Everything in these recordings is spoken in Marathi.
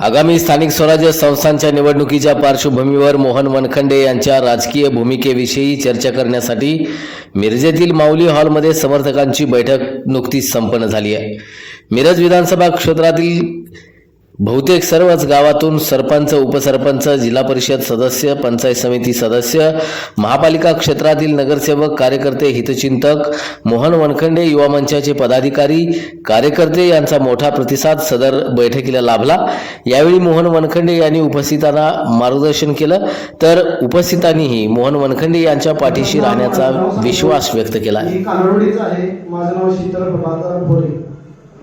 आगामी स्थानिक स्वराज्य संस्थांच्या निवडणुकीच्या पार्श्वभूमीवर मोहन वनखंडे यांच्या राजकीय भूमिकेविषयी चर्चा करण्यासाठी मिरजेतील माऊली हॉलमध्ये समर्थकांची बैठक नुकतीच संपन्न झाली आहे. मिरज विधानसभा क्षेत्रातील बहुतेक सर्वच गावातून सरपंच उपसरपंच जिल्हा परिषद सदस्य पंचायत समिती सदस्य महापालिका क्षेत्रातील नगरसेवक कार्यकर्ते हितचिंतक मोहन वनखंडे युवा मंचाचे पदाधिकारी कार्यकर्ते यांचा मोठा प्रतिसाद सदर बैठकीला लाभला. यावेळी मोहन वनखंडे यांनी उपस्थितांना मार्गदर्शन केलं. तर उपस्थितांनीही मोहन वनखंडे यांच्या पाठीशी राहण्याचा विश्वास व्यक्त केला. आहे.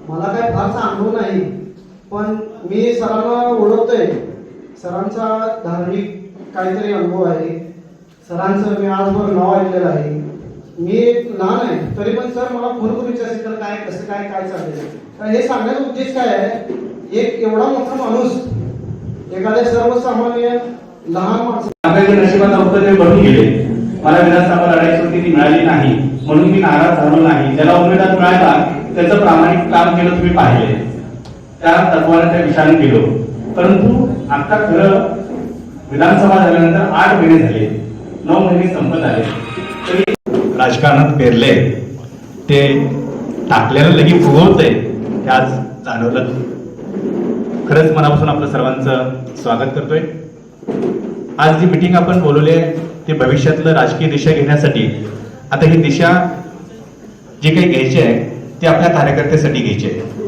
मला काय फारसा अनुभव नाही. पण मी सरांना ओळखतोय. सरांचा धार्मिक काहीतरी अनुभव आहे. सरांचं मी आजवर नाव ऐकलेलं आहे. मी लहान आहे तरी पण सर मला भरपूर विचारशील तर काय कसं काय काय चाललंय? हे सांगण्याचा उद्देश काय आहे? एक एवढा मोठा माणूस एखाद्या सर्वसामान्य लहान माणसं नशिबात होतं बनून गेले. मला विधानसभा लढायची होती ती मिळाली नाही. म्हणून मी नाराज झालो नाही. ज्याला उमेदवार मिळाला त्याचं प्रामाणिक काम केलं तुम्ही पाहिले. त्या तत्वाने त्या विषयाने गेलो परंतु आता खरं विधानसभा झाल्यानंतर आठ महिने झाले. नऊ महिने संपत आले. तरी राजकारणात पेरले. ते टाकल्याला लगी फुगवतंय ते आज जाणवलं. खरंच मनापासून आपलं सर्वांचं स्वागत करतोय. आज जी मिटिंग आपण बोलवली आहे ते भविष्यातलं राजकीय दिशा घेण्यासाठी. आता ही दिशा जी काही घ्यायची आहे ती आपल्या कार्यकर्त्यासाठी घ्यायची आहे.